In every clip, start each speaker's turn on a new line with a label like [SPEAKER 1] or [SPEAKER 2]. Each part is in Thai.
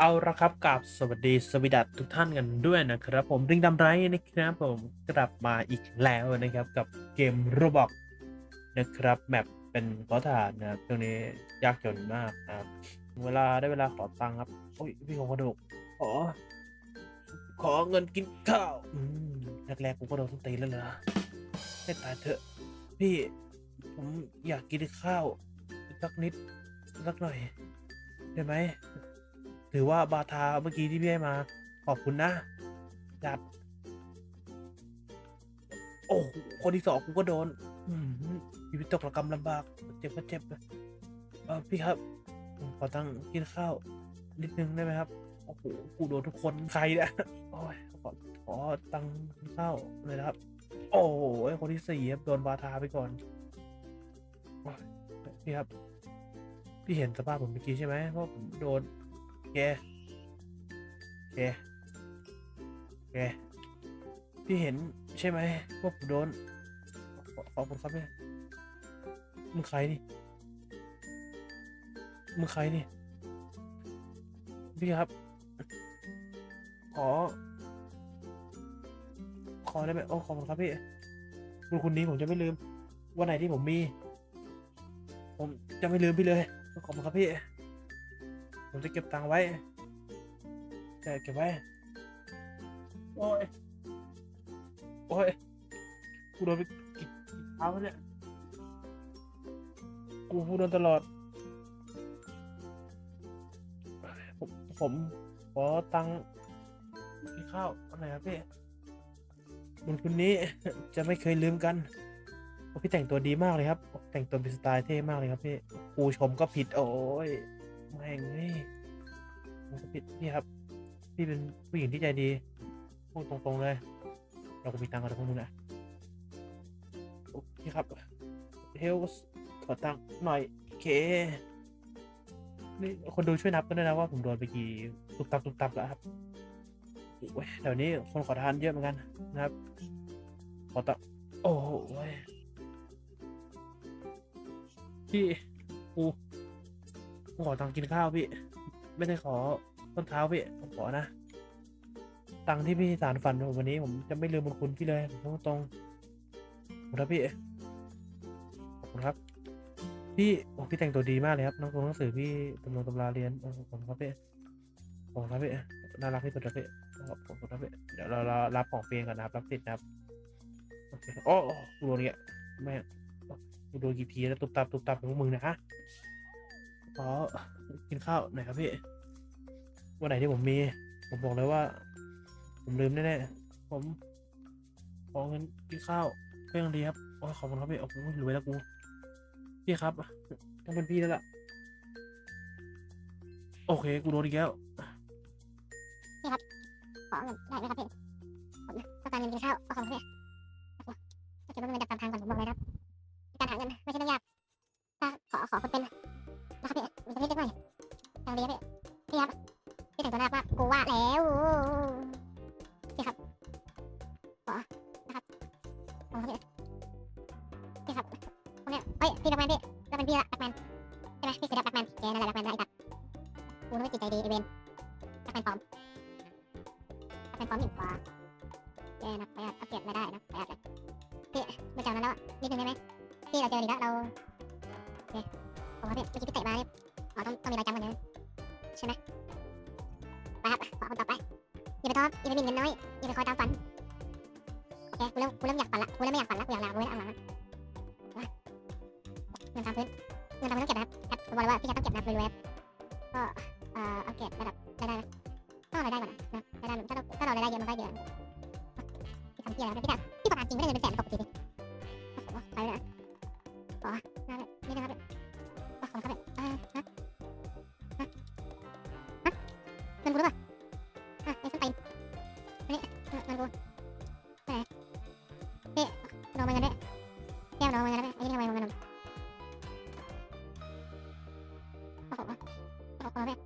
[SPEAKER 1] เอาละครับกับสวัสดีสวีดัตทุกท่านกันด้วยนะครับ ผมริงดำไรนะครับผมกลับมาอีกแล้วนะครับกับเกมโรบอกนะครับแมปเป็นขอทานนะครับตรงนี้ยากจนมากนะครับเวลาได้เวลาขอตังค์ครับโอ้ยพี่ของกระดูกขอขอเงินกินข้าวอืมแรกๆกูก็โดนส้นตีแล้วเหรอให้ตายเถอะ พี่ผมอยากกินข้าวสักนิดสักหน่อยได้ไหม ถือว่าบาทาเมื่อกี้ที่พี่ให้มา ขอบคุณนะจัดโอ้โหคนที่สองกูก็โดนอืมชีวิตตกระกำลำบาก เจ็บก็เจ็บนะเออพี่ครับขอตังค์กินข้าว นิดนึงได้ไหมครับโอ้โหกูโดนทุกคนใครเนี่ยโอ้ยขอขอตังค์กินข้าวเลยนะครับ โอ้โหคนที่สี่ครับโดนบาทาไปก่อนพี่ครับ พี่เห็นสภาพผมเมื่อกี้ใช่ไหมว่าผมโดน แกแกแกพี่เห็นใช่ไหมว่าผมโดนขอบคุณครับเนี่ยมึงใครนี่มึงใครนี่พี่ครับ ขอ ขอได้ไหมโอ้ขอบคุณครับพี่คุณคุณนี้ผมจะไม่ลืม วันไหนที่ผมมี ผมจะไม่ลืมพี่เลย ขอบคุณครับพี่ ผมจะเก็บตังค์ไว้แต่เก็บไว้ โอ้ย โอ้ย กูโดนไปกี่กี่เท้าแล้วเนี่ย กูพูดโดนตลอด ผมผมขอตังค์กินข้าวอะไรครับพี่บุญคุณนี้จะไม่เคยลืมกันโอ้พี่แต่งตัวดีมากเลยครับ แต่งตัวเป็นสไตล์เท่มากเลยครับพี่ กูชมก็ผิดโอ้ย แม่งนี่ผมก็ผิดพี่ครับ พี่เป็นผู้หญิงที่ใจดีพูดตรงๆเลย เราก็มีตังค์กันทุกคนนะโอเคครับเฮลส์ขอตังค์หน่อยโอเคนี่คนดูช่วยนับกันด้วยนะว่าผมโดนไปกี่ตุบตับตุบตับแล้วครับโอ้ยเดี๋ยวนี้คนขอทานเยอะเหมือนกันนะครับ ขอตังค์โอ้โหพี่ ขอตังค์กินข้าวพี่ ไม่ได้ขอต้นเท้าพี่ผมขอนะ ตังค์ที่พี่สารฝันผมวันนี้ผมจะไม่ลืมบุญคุณพี่เลยผมตรงขอบคุณครับพี่ขอบคุณครับ พี่โอ้พี่แต่งตัวดีมากเลยครับหนังตัวหนังสือพี่ตำรวจตำราเรียนขอบคุณครับพี่ขอบคุณครับพี่น่ารักที่สุดครับพี่ขอบคุณครับพี่เดี๋ยวเราเรารับของเฟียงกันนะครับรับติดนะครับโอเคโอ้กูโดนเนี่ยแม่งกูโดนกี่ทีแล้วตุบตับตุบตับของมึงนะฮะ ขอกินข้าวหน่อยครับพี่ วันไหนที่ผมมี ผมบอกเลยว่า ผมลืมแน่ๆ ผมขอเงินกินข้าวเพื่อนดีครับโอ้ยขอบคุณครับพี่โอ้โหรวยแล้วกู พี่ครับ ต้องเป็นพี่แล้วล่ะ โอเค กูโดนอีกแล้ว
[SPEAKER 2] ขอเงินได้ไหมครับพี่ ผมต้องการเงินกินข้าวเอาของพี่ถ้าเกิดว่าเงินจากการทางก่อนผมบอกเลยครับ การหาเงินไม่ใช่เรื่องยากถ้าขอขอคนเป็น พี่ครับคนเนี้ยเฮ้ยพี่แบ็คแมนพี่เราเป็นพี่ละแบ็คแมนใช่ไหมพี่คือแบ็คแมนแกนั่นแหละแบ็คแมนนะไอ้ตัดกูนึกว่าจิตใจดีไอเวนแบ็คแมนปลอมเป็นพร้อมหนึ่งกว่าแกนะประหยัดอัปเกรดไม่ได้นะประหยัดเลยพี่ไม่จำนั้นแล้วนิดนึงได้ไหมพี่เราเจอดีแล้วเราโอเคผมว่าพี่เมื่อกี้พี่เตะมาเนี่ยอ๋อต้องต้องมีรอยจำกันนะใช่ไหมไปครับขอคนต่อไปอย่าไปท้ออย่าไปบินเงินน้อยอย่าไปคอยตามฝัน เคกูเริ่มกูเริ่มอยากฝันละกูเริ่มไม่อยากฝันละกูอยากลากูไม่เอาหลังละเงินตามพื้นเงินตามพื้นต้องเก็บนะครับครับผมบอกเลยว่าพี่จะต้องเก็บนะรวยๆก็เอ่ออัปเกรดระดับได้ได้นะต้องรายได้ก่อนนะไม่ได้ถ้าเราถ้าเรารายได้เยอะมันก็เยอะพี่ทำเพี้ยแล้วพี่ทำพี่ประกาศจริงไม่ได้เงินเป็นแสนปกติดิไปเลยนะขอน่าเลยนี่นะครับขอครับเออฮะ โดนมาเงินด้วยแก้วโดนมาเงินด้วยไอ้นี่ทำไมมาเงินโดนโอ้โหโอ้โหพี่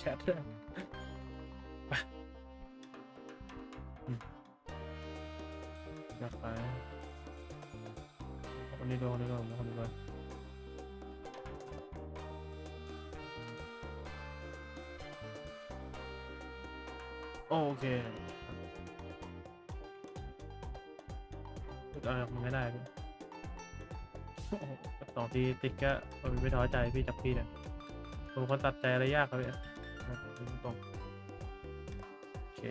[SPEAKER 1] แชทด้วยไปอืมนักไปขอบคุณคนนี้โด้วยคนนี้ด้วยคนนี้ด้วย โอเคพูดอะไรมันไม่ได้พี่โอ้โหสองทีติดก็ไม่ท้อใจพี่จับพี่เนี่ยผมคนตัดใจอะไรยากครับพี่ตรงโอเค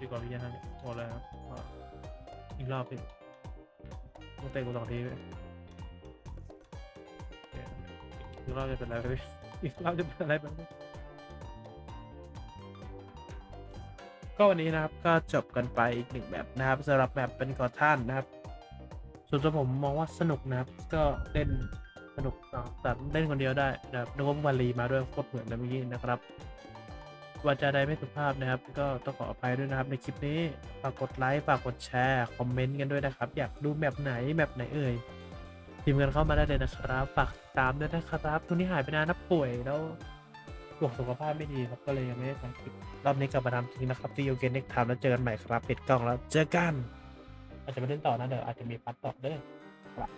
[SPEAKER 1] ดีกว่าพี่ยันะหมดแล้วครับอีกรอบพี่ต้องเตะกูสองทีพี่อีกรอบจะเป็นอะไรไปพี่อีกรอบจะเป็นอะไรไป ก็วันนี้นะครับก็จบกันไปอีกหนึ่งแบบนะครับสำหรับแบบเป็นกอท่านนะครับส่วนตัวผมมองว่าสนุกนะครับ ก็เล่นสนุกเนาะแต่เล่นคนเดียวได้นะครับนึกว่ามารีมาด้วยโคตรเหมือนเลยเมื่อกี้นะครับวาจาใดไม่สุภาพนะครับ ก็ต้องขออภัยด้วยนะครับในคลิปนี้ฝากกดไลค์ฝากกดแชร์คอมเมนต์กันด้วยนะครับ อยากดูแบบไหนแบบไหนเอ่ยพิมพ์กันเข้ามาได้เลยนะครับฝากติดตามด้วยนะครับทุกนี้หายไปนานนะป่วยแล้ว ห่วงสุขภาพไม่ดีครับก็เลยยังไม่ได้ทำคลิปรอบนี้กลับมาทำจริงนะครับที่โยเกนเน็กทำแล้วเจอกันใหม่ครับปิดกล้องแล้วเจอกันอาจจะไม่เล่นต่อนะเดี๋ยวอาจจะมีพัดต่อเด้อครับ